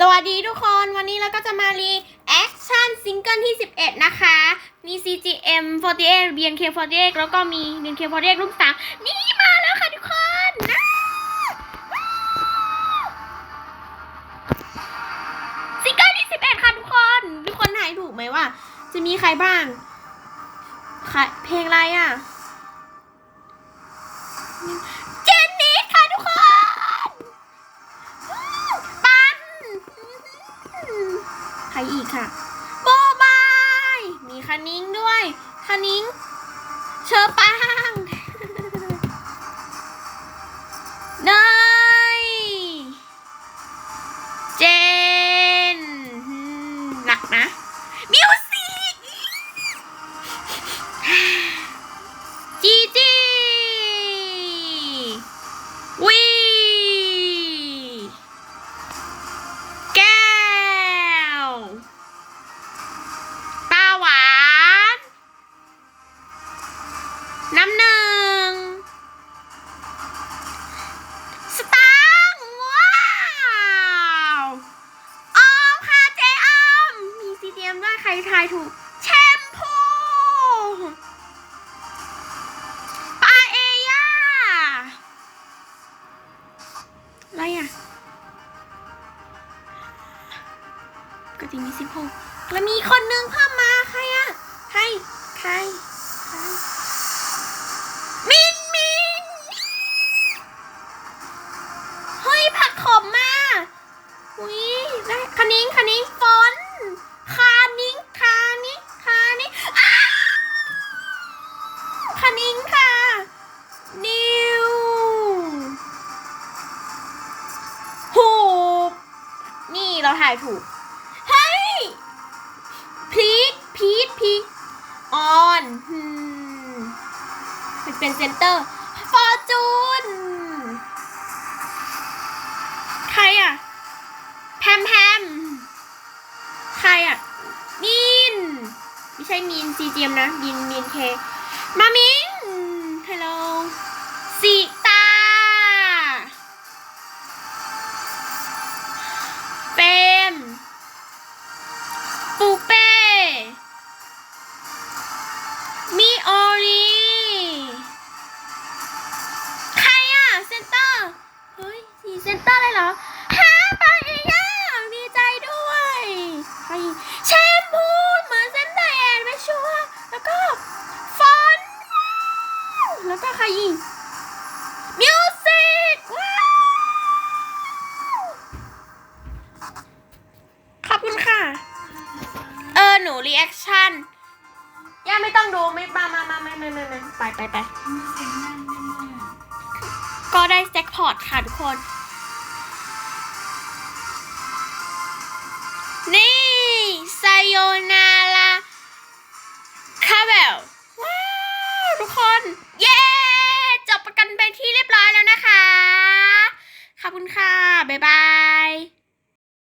สวัสดีทุกคนวันนี้เราก็จะมารีแอคชั่นซิงเกิลที่ 11 นะคะ มี CGM 48 BNK 48แล้วก็มี BNK 48ลูกสาวนี่มาแล้วค่ะทุกคนนะซิงเกิลที่ 11 ค่ะทุกคน ทุกคนทายถูกไหมว่า จะมีใครบ้างใครเพลงอะไรอะ อีกค่ะโบบาย มีคานิ้งด้วยคานิ้ง เชอปัง ทายถูกแชมพูปาเอย่าอะไรอะปกติมีสิบหกแล้วมีคนนึงเพิ่มมาใครอะใครใครใครมินมินเฮ้ยผักขมมาอุ้ยได้คานิ้งคานิ้งฟอนคานิ้งคานิ้งคานิ้งอ้าว คนิ้งค่ะ นิวหูบนี่เราถ่ายถูก เฮ้ยพีทพีทพีทออนมมันเป็นเซนเตอร์ ฟอร์จูน ใครอะ แพมแพม ใครอะมินไม่ใช่มินซีเจียมนะมินมินเค มามิ แล้วก็ใครอีกมิวสิกว้าวขอบคุณค่ะ เออ หนูรีแอคชั่นย่าไม่ต้องดูไม่มามามาไม่ไม่ไม่ไม่ไปไปไปก็ได้แจ็คพอตค่ะทุกคน Bye.